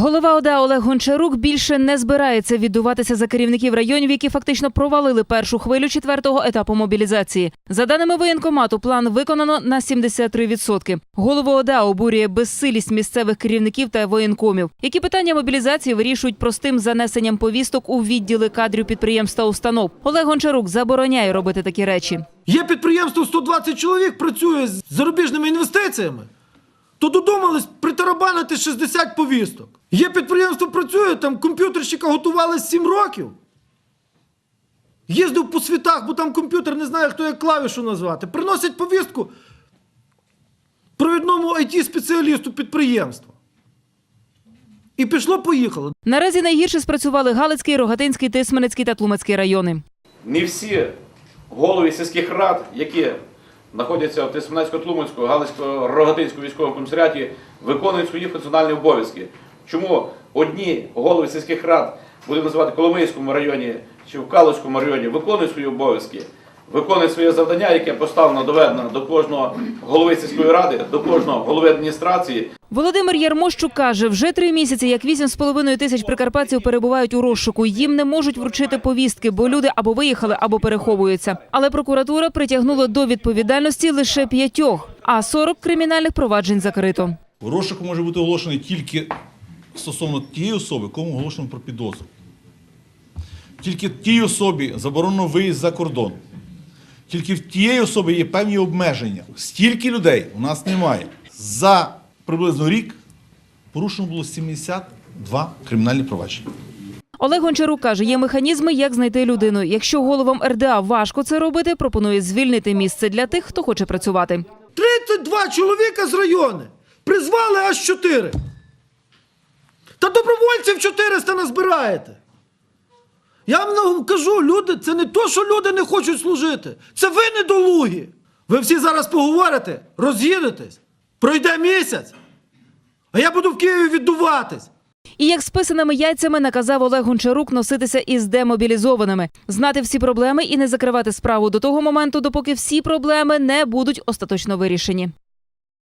Голова ОДА Олег Гончарук більше не збирається віддуватися за керівників районів, які фактично провалили першу хвилю четвертого етапу мобілізації. За даними воєнкомату, план виконано на 73%. Голову ОДА обурює безсилість місцевих керівників та воєнкомів, які питання мобілізації вирішують простим занесенням повісток у відділи кадрів підприємств та установ. Олег Гончарук забороняє робити такі речі. Є підприємство 120 чоловік працює з зарубіжними інвестиціями, то додумались притарабанити 60 повісток. Є підприємство працює, там комп'ютерщика готували 7 років. Їздив по світах, бо там комп'ютер не знає, хто як клавішу назвати. Приносять повістку провідному IT-спеціалісту підприємства. І пішло-поїхало. Наразі найгірше спрацювали Галицький, Рогатинський, Тисменецький та Тлумацький райони. не всі голови сільських рад, які знаходяться в Тисменецько-Тлумацькому, галицько рогатинському військовому комісаріаті, виконують свої функціональні обов'язки. Чому одні голови сільських рад, будемо називати в Коломийському районі чи в Калицькому районі, виконують свої обов'язки, виконують своє завдання, яке поставлено доведено до кожного голови сільської ради, до кожного голови адміністрації, Володимир Ярмощук каже, вже три місяці, як 8,5 тисяч прикарпатців перебувають у розшуку. Їм не можуть вручити повістки, бо люди або виїхали, або переховуються. Але прокуратура притягнула до відповідальності лише п'ятьох, а 40 кримінальних проваджень закрито. Розшук може бути оголошений тільки стосовно тієї особи, кому оголошено про підозру. Тільки тій особі заборонено виїзд за кордон. Тільки в тієї особи є певні обмеження. Стільки людей у нас немає. За приблизно рік порушено було 72 кримінальні провадження. Олег Гончарук каже, є механізми, як знайти людину. Якщо головам РДА важко це робити, пропонує звільнити місце для тих, хто хоче працювати. 32 чоловіка з району. Призвали аж 4. Та добровольців 400 назбираєте. Я вам кажу, люди, це не то, що люди не хочуть служити. Це ви недолугі. Ви всі зараз поговорите, роз'їдетесь, пройде місяць, а я буду в Києві віддуватись. І як з писаними яйцями наказав Олег Гончарук носитися із демобілізованими, знати всі проблеми і не закривати справу до того моменту, допоки всі проблеми не будуть остаточно вирішені.